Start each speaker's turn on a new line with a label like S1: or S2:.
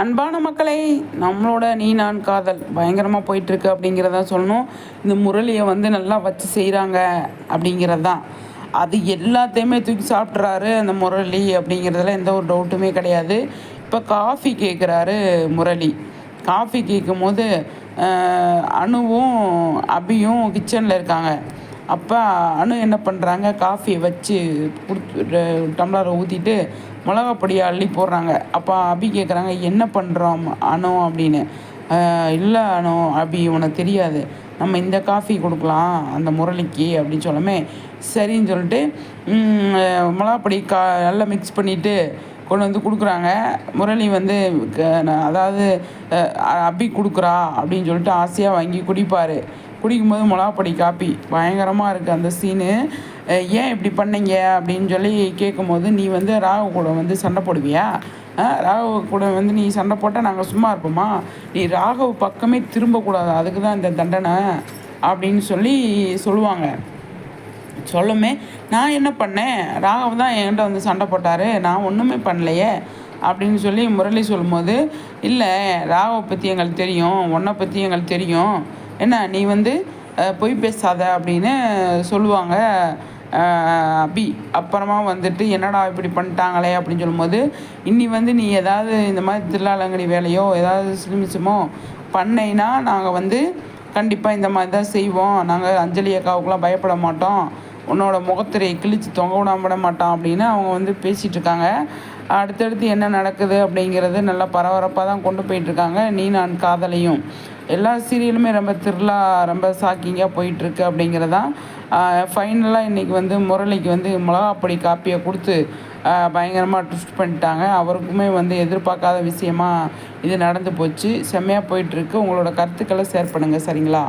S1: அன்பான மக்களை நம்மளோட நீ நான் காதல் பயங்கரமாக போயிட்டுருக்கு அப்படிங்கிறத சொல்லணும். இந்த முரளியை வந்து நல்லா வச்சு செய்கிறாங்க அப்படிங்கிறது தான் அது எல்லாத்தையுமே தூக்கி சாப்பிட்றாரு அந்த முரளி அப்படிங்கிறதுல எந்த ஒரு டவுட்டுமே கிடையாது. இப்போ காஃபி கேட்குறாரு முரளி. காஃபி கேட்கும் போது அணுவும் அபியும் கிச்சனில் இருக்காங்க. அப்போ அணு என்ன பண்ணுறாங்க காஃபியை வச்சு கொடுத்து டம்ளரை ஊற்றிட்டு மிளகாப்பொடியை அள்ளி போடுறாங்க. அப்போ அபி கேட்குறாங்க என்ன பண்ணுறோம் அணு அப்படின்னு. இல்லை அணு அபி உனக்கு தெரியாது. நம்ம இந்த காஃபி கொடுக்கலாம் அந்த முரளிக்கு அப்படின்னு சொல்லாமே. சரின்னு சொல்லிட்டு மிளகாப்பொடி கா நல்லா மிக்ஸ் பண்ணிவிட்டு கொண்டு வந்து கொடுக்குறாங்க. முரளி வந்து க- நான் அதாவது அபி கொடுக்குறா அப்படின்னு சொல்லிட்டு ஆசையாக வாங்கி குடிப்பார். குடிக்கும்போது மிளகாப்பொடி காப்பி. பயங்கரமாக இருக்குது அந்த சீனு ஏன் இப்படி பண்ணீங்க? அப்படின்னு சொல்லி கேட்கும்போது நீ வந்து ராகு கூட வந்து சண்டை போடுவியா? ஆ, ராகவ கூட வந்து நீ சண்டை போட்டால் நாங்கள் சும்மா இருப்போமா? நீ ராகவ் பக்கமே திரும்பக்கூடாது அதுக்கு தான் இந்த தண்டனை அப்படின்னு சொல்லி சொல்லுவாங்க. சொல்லுமே நான் என்ன பண்ணேன்? ராகவ் தான் என்கிட்ட வந்து சண்டை போட்டார் நான் ஒன்றுமே பண்ணலையே அப்படின்னு சொல்லி முரளி சொல்லும்போது இல்லை ராகவை பற்றி எங்களுக்கு தெரியும் உன்னை பற்றி எங்களுக்கு தெரியும் என்ன நீ வந்து பொய் பேசாத அப்படின்னு சொல்லுவாங்க. அபி அப்புறமா வந்துட்டு என்னடா இப்படி பண்ணிட்டாங்களே அப்படின்னு சொல்லும்போது இன்னி வந்து நீ ஏதாவது இந்த மாதிரி திருளாலங்கடி வேலையோ ஏதாவது சிலிமிச்சமோ பண்ணைன்னா நாங்கள் வந்து கண்டிப்பாக இந்த மாதிரி தான் செய்வோம். நாங்கள் அஞ்சலி அக்காவுக்குலாம் பயப்பட மாட்டோம். உன்னோட முகத்திரையை கிழிச்சு தொங்க விடாம விட மாட்டோம் அப்படின்னு அவங்க வந்து பேசிகிட்டு இருக்காங்க. அடுத்தடுத்து என்ன நடக்குது அப்படிங்கிறது நல்லா பரபரப்பாக தான் கொண்டு போயிட்டுருக்காங்க நீ நான் காதலையும். எல்லா சீரியலுமே ரொம்ப திருவிழா ரொம்ப ஷாக்கிங்காக போயிட்டுருக்கு அப்படிங்கிறதான் ஃபைனலாக இன்றைக்கி வந்து முரளிக்கு வந்து மிளகாப்பொடி காப்பியை கொடுத்து பயங்கரமாக ட்விஸ்ட் பண்ணிட்டாங்க. அவருக்குமே வந்து எதிர்பார்க்காத விஷயமா இது நடந்து போச்சு. செம்மையாக போயிட்டுருக்கு. உங்களோட கருத்துக்களை ஷேர் பண்ணுங்கள் சரிங்களா?